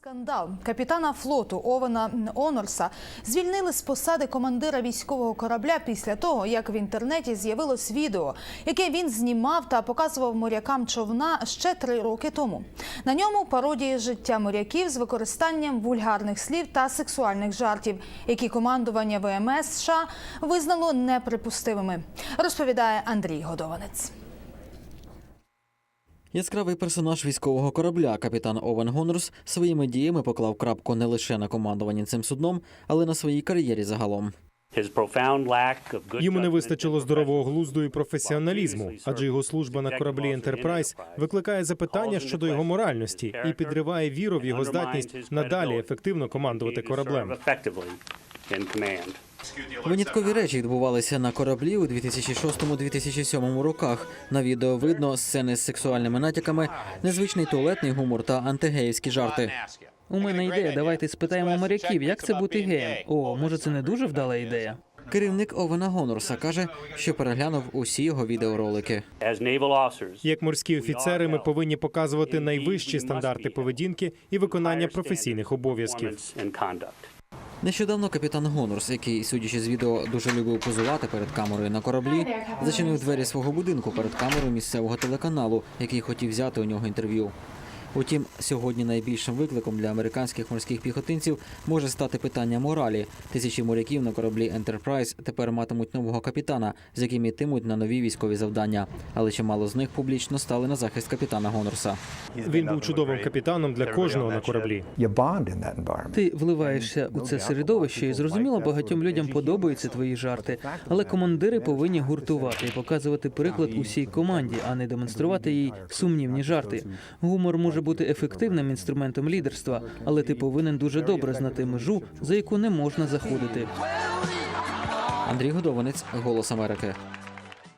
Скандал капітана флоту Овена Онорса звільнили з посади командира військового корабля після того, як в інтернеті з'явилось відео, яке він знімав та показував морякам човна ще три роки тому. На ньому пародії життя моряків з використанням вульгарних слів та сексуальних жартів, які командування ВМС США визнало неприпустимими. Розповідає Андрій Годованець. Яскравий персонаж військового корабля, капітан Овен Гонорс, своїми діями поклав крапку не лише на командуванні цим судном, але й на своїй кар'єрі загалом. Йому не вистачило здорового глузду і професіоналізму, адже його служба на кораблі Ентерпрайз викликає запитання щодо його моральності і підриває віру в його здатність надалі ефективно командувати кораблем. Виняткові речі відбувалися на кораблі у 2006-2007 роках. На відео видно сцени з сексуальними натяками, незвичний туалетний гумор та антигеївські жарти. У мене ідея. Давайте спитаємо моряків, як це бути геєм. О, може, це не дуже вдала ідея. Керівник Овена Гонорса каже, що переглянув усі його відеоролики. Як морські офіцери, ми повинні показувати найвищі стандарти поведінки і виконання професійних обов'язків. Нещодавно капітан Гонорс, який, судячи з відео, дуже любив позувати перед камерою на кораблі, зачинив двері свого будинку перед камерою місцевого телеканалу, який хотів взяти у нього інтерв'ю. Утім, сьогодні найбільшим викликом для американських морських піхотинців може стати питання моралі. Тисячі моряків на кораблі Ентерпрайз тепер матимуть нового капітана, з яким йтимуть на нові військові завдання. Але чимало з них публічно стали на захист капітана Гонорса. Він був чудовим капітаном для кожного на кораблі. Ти вливаєшся у це середовище, і зрозуміло, багатьом людям подобаються твої жарти. Але командири повинні гуртувати і показувати приклад усій команді, а не демонструвати їй сумнівні жарти. Гумор може бути ефективним інструментом лідерства, але ти повинен дуже добре знати межу, за яку не можна заходити. Андрій Годованець, Голос Америки.